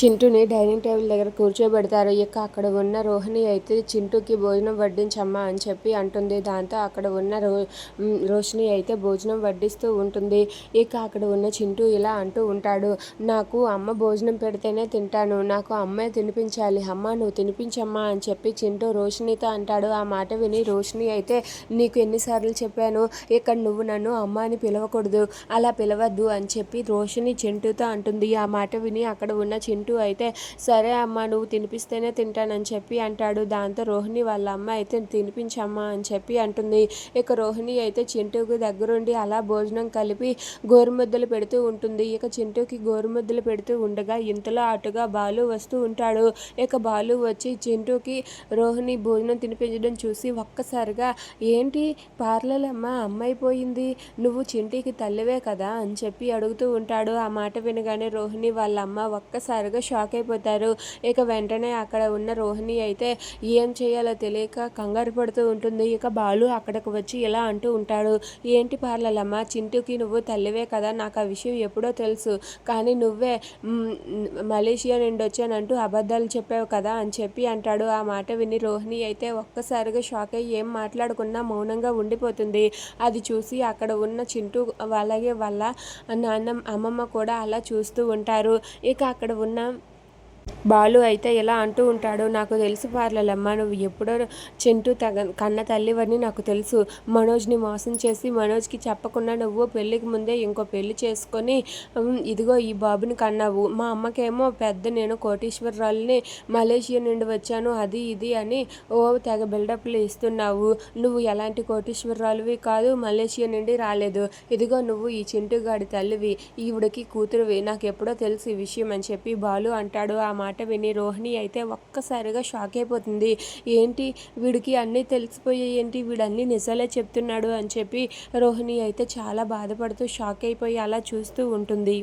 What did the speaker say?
చింటూని dining table దగ్గర కూర్చోబెడతారు. ఇక అక్కడ ఉన్న రోహిణి అయితే చింటూకి భోజనం వడ్డించమ్మా అని చెప్పి అంటుంది. దాంతో అక్కడ ఉన్న రో రోషిణి అయితే భోజనం వడ్డిస్తూ ఉంటుంది. ఇక అక్కడ ఉన్న చింటూ ఇలా అంటూ ఉంటాడు. నాకు అమ్మ భోజనం పెడితేనే తింటాను. నాకు అమ్మే తినిపించాలి. అమ్మ నువ్వు తినిపించమ్మా అని చెప్పి చింటూ రోషినితో అంటాడు. ఆ మాట విని రోషిణి అయితే నీకు ఎన్నిసార్లు చెప్పాను? ఇక్కడ నువ్వు నన్ను అమ్మ అని పిలవకూడదు. అలా పిలవద్దు అని చెప్పి రోషిణి చింటూతో అంటుంది. ఆ మాట విని అక్కడ ఉన్న చింటూ అంటూ అయితే సరే అమ్మ నువ్వు తినిపిస్తేనే తింటానని చెప్పి అంటాడు. దాంతో రోహిణి వాళ్ళ అమ్మ అయితే తినిపించమ్మా అని చెప్పి అంటుంది. ఇక రోహిణి అయితే చింటూకి దగ్గరుండి అలా భోజనం కలిపి గోరుముద్దలు పెడుతూ ఉంటుంది. ఇక చింటూకి గోరుముద్దలు పెడుతూ ఉండగా ఇంతలో అటుగా బాలు వస్తూ ఉంటాడు. ఇక బాలు వచ్చి చింటూకి రోహిణి భోజనం తినిపించడం చూసి ఒక్కసారిగా ఏంటి? పార్లర్ అమ్మైపోయింది నువ్వు చింటికి తల్లివే కదా అని చెప్పి అడుగుతూ ఉంటాడు. ఆ మాట వినగానే రోహిణి వాళ్ళ అమ్మ ఒక్కసారిగా బాగా షాక్ అయిపోతారు. ఇక వెంటనే అక్కడ ఉన్న రోహిణి అయితే ఏం చేయాలో తెలియక కంగారు పడుతూ ఉంటుంది. ఇక బాలు అక్కడికి వచ్చి ఇలా అంటూ ఉంటాడు. ఏంటి పార్లలమ్మ చింటూకి నువ్వు తల్లివే కదా నాకు ఆ విషయం ఎప్పుడో తెలుసు. కానీ నువ్వే మలేషియా నుండి వచ్చానంటూ అబద్ధాలు చెప్పావు కదా అని చెప్పి అంటాడు. ఆ మాట విని రోహిణి అయితే ఒక్కసారిగా షాక్ అయ్యి ఏం మాట్లాడకుండా మౌనంగా ఉండిపోతుంది. అది చూసి అక్కడ ఉన్న చింటూ అలాగే వాళ్ళ నాన్న అమ్మమ్మ కూడా అలా చూస్తూ ఉంటారు. ఇక అక్కడ ఉన్న them. బాలు అయితే ఇలా అంటూ ఉంటాడో నాకు తెలుసు పార్లలమ్మ. నువ్వు ఎప్పుడో చింటూ తగ కన్న తల్లివని నాకు తెలుసు. మనోజ్ని మోసం చేసి మనోజ్కి చెప్పకుండా నువ్వు పెళ్ళికి ముందే ఇంకో పెళ్ళి చేసుకొని ఇదిగో ఈ బాబుని కన్నావు. మా అమ్మకేమో పెద్ద నేను కోటీశ్వరరాల్ని మలేషియా నుండి వచ్చాను అది ఇది అని ఓ తెగ బిల్డప్లు ఇస్తున్నావు. నువ్వు ఎలాంటి కోటీశ్వరరాలువి కాదు మలేషియా నుండి రాలేదు. ఇదిగో నువ్వు ఈ చింటుగాడి తల్లివి ఈవిడకి కూతురువి. నాకు ఎప్పుడో తెలుసు ఈ విషయం అని చెప్పి బాలు అంటాడు ఆ మాట విని రోహిణి అయితే ఒక్కసారిగా షాక్ అయిపోతుంది. ఏంటి వీడికి అన్నీ తెలిసిపోయాయి ఏంటి వీడన్నీ నిజాలే చెప్తున్నాడు అని చెప్పి రోహిణి అయితే చాలా బాధపడుతూ షాక్ అయిపోయి అలా చూస్తూ ఉంటుంది.